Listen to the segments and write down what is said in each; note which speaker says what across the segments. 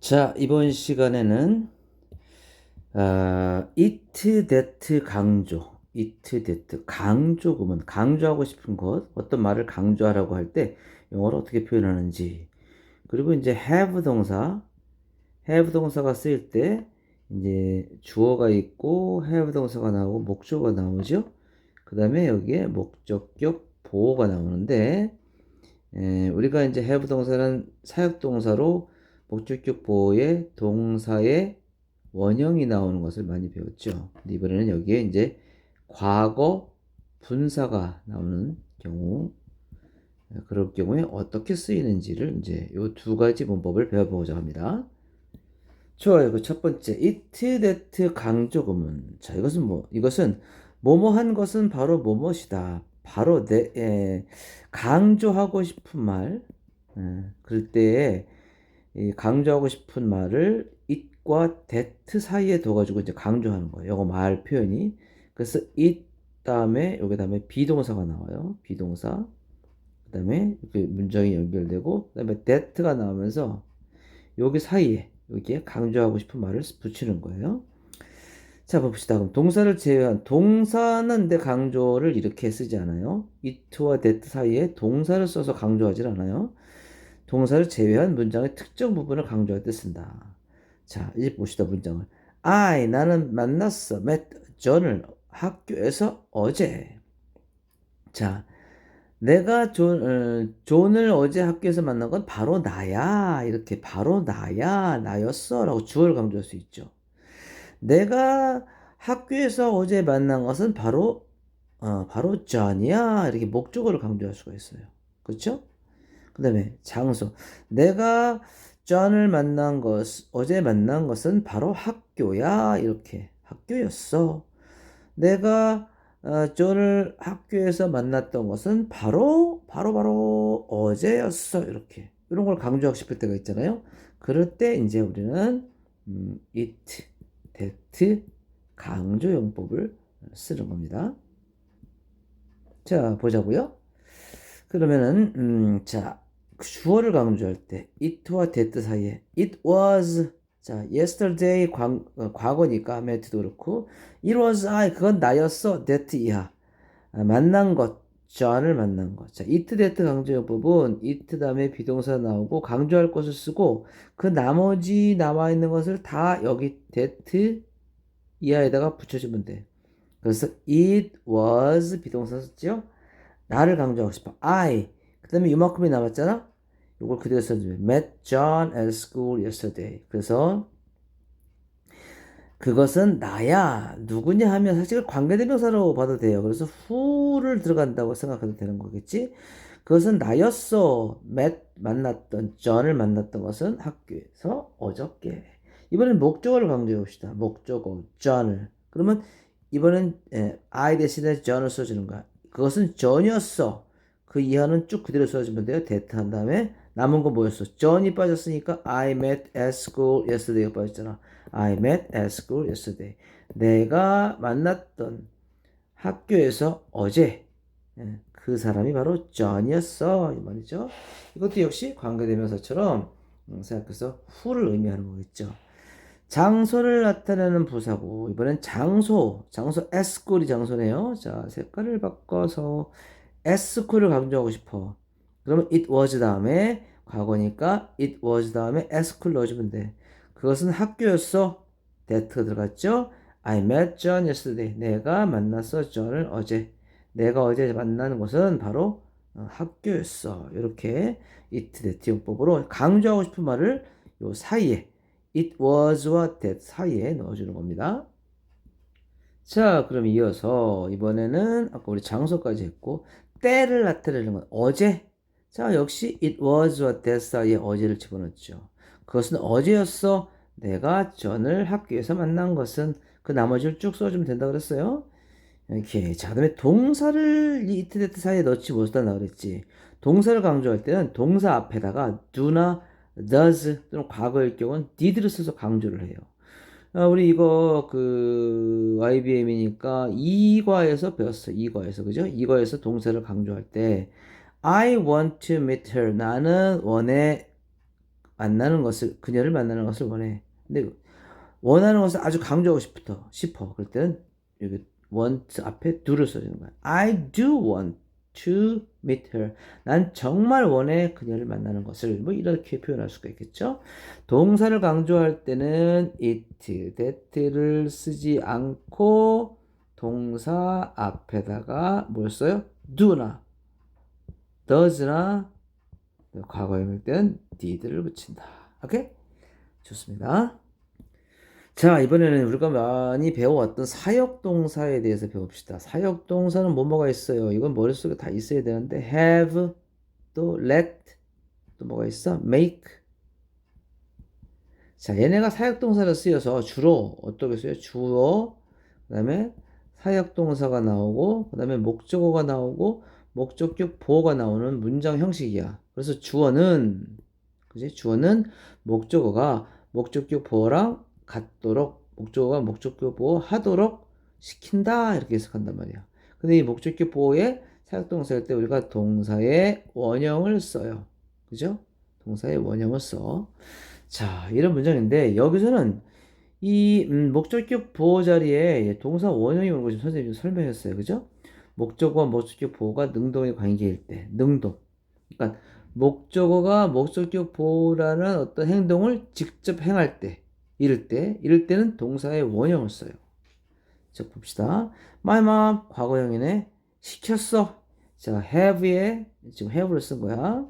Speaker 1: 자, 이번 시간에는 어, it that 강조, it that. 강조구문, 강조하고 싶은 것, 어떤 말을 강조하라고 할 때 영어로 어떻게 표현하는지, 그리고 이제 have 동사, have 동사가 쓰일 때 이제 주어가 있고 have 동사가 나오고 목적어가 나오죠. 그 다음에 여기에 목적격 보호가 나오는데 에, 우리가 이제 have 동사는 사역 동사로 보호에 동사의 원형이 나오는 것을 많이 배웠죠. 이번에는 여기에 이제 과거 분사가 나오는 경우 그럴 경우에 어떻게 쓰이는지를 이제 이두 가지 문법을 배워보고자 합니다. 좋아요. 그 첫 번째 it that 강조 구문. 자, 이것은 뭐 이것은 뭐뭐 한 것은 바로 뭐뭇이다. 바로 내 에, 강조하고 싶은 말. 에, 그럴 때에 이 강조하고 싶은 말을 it과 that 사이에 둬가지고 이제 강조하는 거예요. 이거 말 표현이. 그래서 it 다음에 여기 다음에 비동사가 나와요. 비동사. 그다음에 그 문장이 연결되고 그다음에 that가 나오면서 여기 사이에 여기에 강조하고 싶은 말을 붙이는 거예요. 자 봅시다. 그럼 동사를 제외한 동사는 내 강조를 이렇게 쓰지 않아요. it와 that 사이에 동사를 써서 강조하지 않아요. 동사를 제외한 문장의 특정 부분을 강조할 때 쓴다. 자, 이제 봅시다, 문장을. I, 나는 만났어. met 존을 학교에서 어제. 자, 내가 존, 어, 존을 어제 학교에서 만난 건 바로 나야. 이렇게 바로 나야. 나였어. 라고 주어를 강조할 수 있죠. 내가 학교에서 어제 만난 것은 바로, 어, 바로 존이야. 이렇게 목적어를 강조할 수가 있어요. 그렇죠? 그 다음에 장소. 내가 존을 만난 것, 어제 만난 것은 바로 학교야. 이렇게. 학교였어. 내가 어, 존을 학교에서 만났던 것은 바로, 바로, 바로 어제였어. 이렇게. 이런 걸 강조하고 싶을 때가 있잖아요. 그럴 때 이제 우리는 음, it, that 강조용법을 쓰는 겁니다. 자, 보자고요. 그러면은 음, 자, 주어를 강조할 때 it와 that 사이에 it was 자 yesterday 광, 어, 과거니까 met도 그렇고 it was I 그건 나였어 that 이하 아, 만난 것 John을 만난 것. 자, it that 강조용법은 it 다음에 비동사 나오고 강조할 것을 쓰고 그 나머지 남아 있는 것을 다 여기 that 이하에다가 붙여주면 돼. 그래서 it was 비동사 썼죠? 나를 강조하고 싶어. I 그 다음에 이만큼이 남았잖아? 이걸 그대로 써주면 met John at school yesterday. 그래서 그것은 나야 누구냐 하면 사실 관계대명사로 봐도 돼요. 그래서 who를 들어간다고 생각해도 되는 거겠지. 그것은 나였어. met 만났던 John을 만났던 것은 학교에서 어저께. 이번엔 목적어를 강조해 봅시다. 목적어 John을. 그러면 이번엔 I 대신에 John을 써주는 거야. 그것은 John이었어. 그 이하는 쭉 그대로 써주면 돼요. that 한 다음에 남은 건 뭐였어? John이 빠졌으니까 I met at school yesterday가 빠졌잖아. I met at school yesterday. 내가 만났던 학교에서 어제 예, 그 사람이 바로 John이었어 이 말이죠. 이것도 역시 관계대명사처럼 음, 생각해서 who를 의미하는 거겠죠. 장소를 나타내는 부사고 이번엔 장소 장소 에스콜이 장소네요. 자 색깔을 바꿔서 에스콜을 강조하고 싶어. 그러면 it was 다음에 과거니까 it was 다음에 에스콜 넣어주면 돼. 그것은 학교였어. that가 들어갔죠? I met John yesterday. 내가 만났어 John을 어제. 내가 어제 만나는 곳은 바로 어, 학교였어. 이렇게 it that 용법으로 강조하고 싶은 말을 요 사이에 it was와 that 사이에 넣어주는 겁니다. 자, 그럼 이어서 이번에는 아까 우리 장소까지 했고 때를 나타내는 건 어제. 자, 역시 it was와 that 사이에 어제를 집어넣었죠. 그것은 어제였어. 내가 전을 학교에서 만난 것은 그 나머지를 쭉 써주면 된다 그랬어요. 이렇게 자 그 다음에 동사를 이 it that 사이에 넣지 못한다 그랬지. 동사를 강조할 때는 동사 앞에다가 do나 does 또는 과거일 경우는 did를 써서 강조를 해요. 아, 우리 이거 그 IBM이니까 이과에서 배웠어. 이과에서 그죠? 이과에서 동사를 강조할 때 I want to meet her. 나는 원해 만나는 것을 그녀를 만나는 것을 원해. 근데 원하는 것을 아주 강조하고 싶어. 싶어. 그럴 때는 여기 want 앞에 do를 써주는 거야. I do want to meet her. 난 정말 원해 그녀를 만나는 것을 뭐 이렇게 표현할 수가 있겠죠. 동사를 강조할 때는 it, that를 쓰지 않고 동사 앞에다가 뭘 써요? do나 does나 과거형일 때는 did를 붙인다. 오케이? 좋습니다. 자, 이번에는 우리가 많이 배워왔던 사역동사에 대해서 배웁시다. 사역동사는 뭐뭐가 있어요? 이건 머릿속에 다 있어야 되는데 have, 또 let, 또 뭐가 있어? make. 자, 얘네가 사역동사를 쓰여서 주로 어떻게 써요? 주어, 그 다음에 사역동사가 나오고, 그 다음에 목적어가 나오고, 목적격 보어가 나오는 문장 형식이야. 그래서 주어는, 그지? 주어는 목적어가 목적격 보어랑 같도록 목적어가 목적격 보호 하도록 시킨다 이렇게 해석한단 말이야. 근데 이 목적격 보호에 사역동사일 때 우리가 동사의 원형을 써요. 그죠? 동사의 원형을 써. 자, 이런 문장인데 여기서는 이 음, 목적격 보호 자리에 동사 원형이 오는 거 지금 선생님이 설명했어요. 그죠? 목적어와 목적격 보호가 능동의 관계일 때, 능동. 그러니까 목적어가 목적격 보호라는 어떤 행동을 직접 행할 때, 이럴 때, 이럴 때는 동사의 원형을 써요. 자, 봅시다. My mom, 과거형이네. 시켰어. 자, have에 지금 have를 쓴 거야.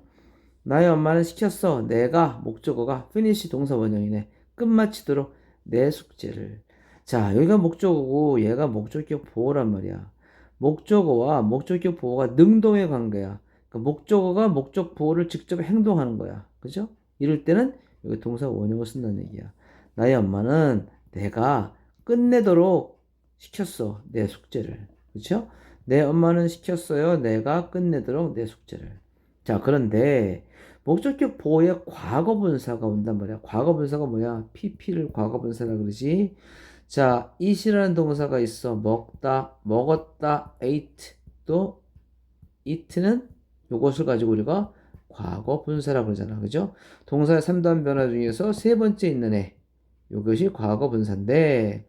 Speaker 1: 나의 엄마는 시켰어. 내가 목적어가 finish 동사 원형이네. 끝마치도록 내 숙제를. 자, 여기가 목적어고 얘가 목적격 보호란 말이야. 목적어와 목적격 보호가 능동의 관계야. 그러니까 목적어가 목적 보호를 직접 행동하는 거야. 그죠? 이럴 때는 여기 동사 원형을 쓴다는 얘기야. 나의 엄마는 내가 끝내도록 시켰어. 내 숙제를. 그렇죠? 내 엄마는 시켰어요. 내가 끝내도록 내 숙제를. 자, 그런데 목적격 보호에 과거 분사가 온단 말이야. 과거 분사가 뭐야? PP를 과거 분사라 그러지. 자, eat이라는 동사가 있어. 먹다, 먹었다, ate. 또 eat는 요것을 가지고 우리가 과거 분사라고 그러잖아. 그죠? 동사의 3단 변화 중에서 세 번째 있는 애. 이것이 과거 분사인데,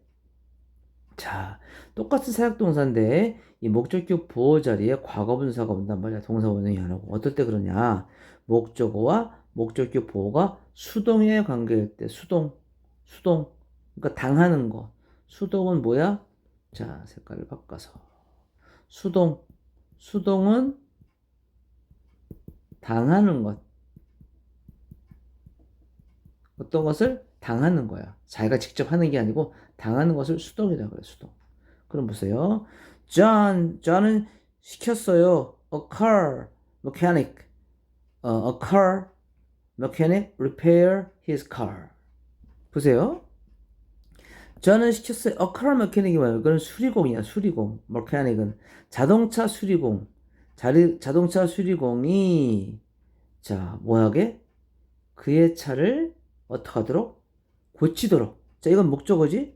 Speaker 1: 자, 똑같은 사역 동사인데, 이 목적격 보호 자리에 과거 분사가 온단 말이야. 동사 원형이 안 오고. 어떨 때 그러냐? 목적어와 목적격 보호가 수동의 관계일 때, 수동, 수동. 그러니까 당하는 거. 수동은 뭐야? 자, 색깔을 바꿔서. 수동. 수동은 당하는 것. 어떤 것을 당하는 거야. 자기가 직접 하는 게 아니고 당하는 것을 수동이라 그래, 수동. 그럼 보세요. John, John은 시켰어요. A car mechanic. 어, a car mechanic repair his car. 보세요. 저는 시켰어요. a car mechanic이 뭐예요? 그건 수리공이야, 수리공. mechanic은 자동차 수리공. 자리, 자동차 수리공이 자, 뭐하게? 그의 차를 어떻게 하도록? 고치도록. 자, 이건 목적어지?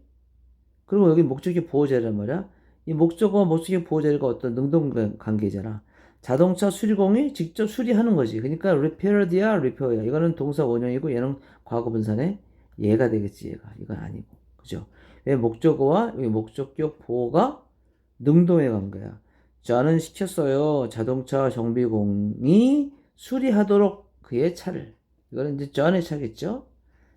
Speaker 1: 그리고 여기 목적이 보호자란 말이야. 이 목적어, 목적의 보호자리가 어떤 능동 관계잖아. 자동차 수리공이 직접 수리하는 거지. 그러니까 repaired야, repair야. 이거는 동사 원형이고 얘는 과거 분사네. 얘가 되겠지, 얘가. 이건 아니고. 그죠? 왜 목적어와 목적격 보호가 능동의 관계야. 저는 시켰어요. 자동차 정비공이 수리하도록 그의 차를. 이거는 이제 전의 차겠죠?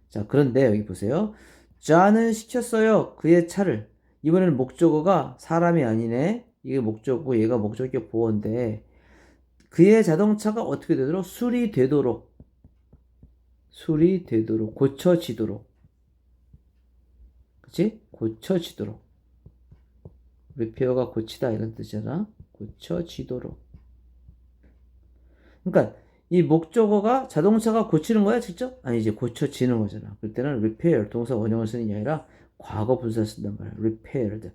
Speaker 1: 자, 그런데 여기 보세요. 저는 시켰어요. 그의 차를. 이번에는 목적어가 사람이 아니네. 이게 목적어고 얘가 목적격 보호인데 그의 자동차가 어떻게 되도록 수리되도록 수리되도록 고쳐지도록 그치? 고쳐지도록 리페어가 고치다 이런 뜻이잖아. 고쳐지도록. 그러니까 이 목적어가 자동차가 고치는 거야 직접? 아니지 고쳐지는 거잖아. 그럴 때는 repair 동사 원형을 쓰는 게 아니라 과거 분사 쓴단 말이야. repaired.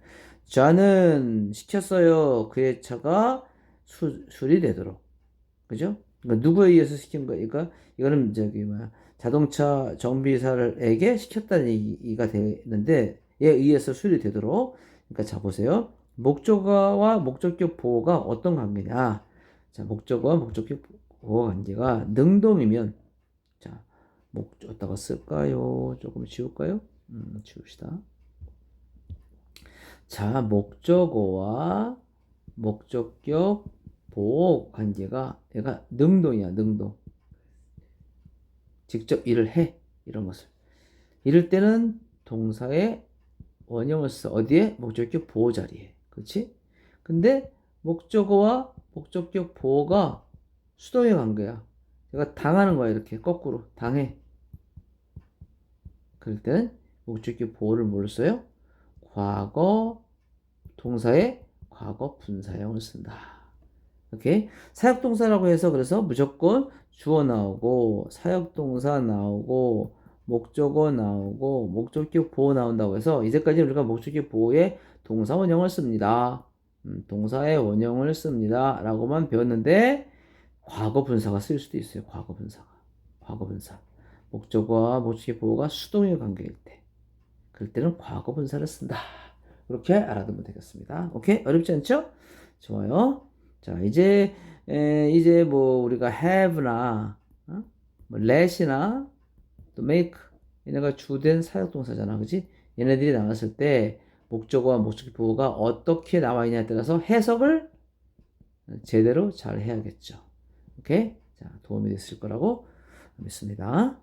Speaker 1: 저는 시켰어요. 그의 차가 수, 수리되도록. 그죠? 그러니까 누구에 의해서 시킨 거야? 이거 이거는 저기 뭐야 자동차 정비사를에게 시켰다는 얘기가 되는데 에 의해서 수리되도록. 그러니까 자 보세요. 목적어와 목적격 보호가 어떤 관계냐? 자, 목적어와 목적격 보호 관계가 능동이면 자, 목 어디다가 쓸까요? 조금 지울까요? 음, 지웁시다. 자, 목적어와 목적격 보호 관계가 얘가 능동이야, 능동. 직접 일을 해. 이런 것을. 이럴 때는 동사의 원형을 써. 어디에? 목적격 보호 자리에. 그렇지? 근데 목적어와 목적격 보호가 수동의 관계야. 얘가 당하는 거야, 이렇게. 거꾸로. 당해. 그럴 때는 목적격 보호를 뭘로 써요? 과거 동사의 과거 분사형을 쓴다. 오케이? 사역동사라고 해서 그래서 무조건 주어 나오고 사역동사 나오고 목적어 나오고 목적격 보호 나온다고 해서 이제까지 우리가 목적격 보호에 동사 원형을 씁니다. 음, 동사의 원형을 씁니다. 라고만 배웠는데 과거 분사가 쓰일 수도 있어요. 과거 분사가. 과거 분사. 목적어와 목적격 보호가 수동의 관계일 때. 그럴 때는 과거 분사를 쓴다. 그렇게 알아두면 되겠습니다. 오케이? 어렵지 않죠? 좋아요. 자, 이제, 에, 이제 뭐, 우리가 have나, 어? 뭐, let이나, 또 make, 얘네가 주된 사역동사잖아. 그지? 얘네들이 나왔을 때, 목적어와 목적격 보호가 어떻게 나와 있냐에 따라서 해석을 제대로 잘 해야겠죠. 오케이? 자, 도움이 됐을 거라고 믿습니다.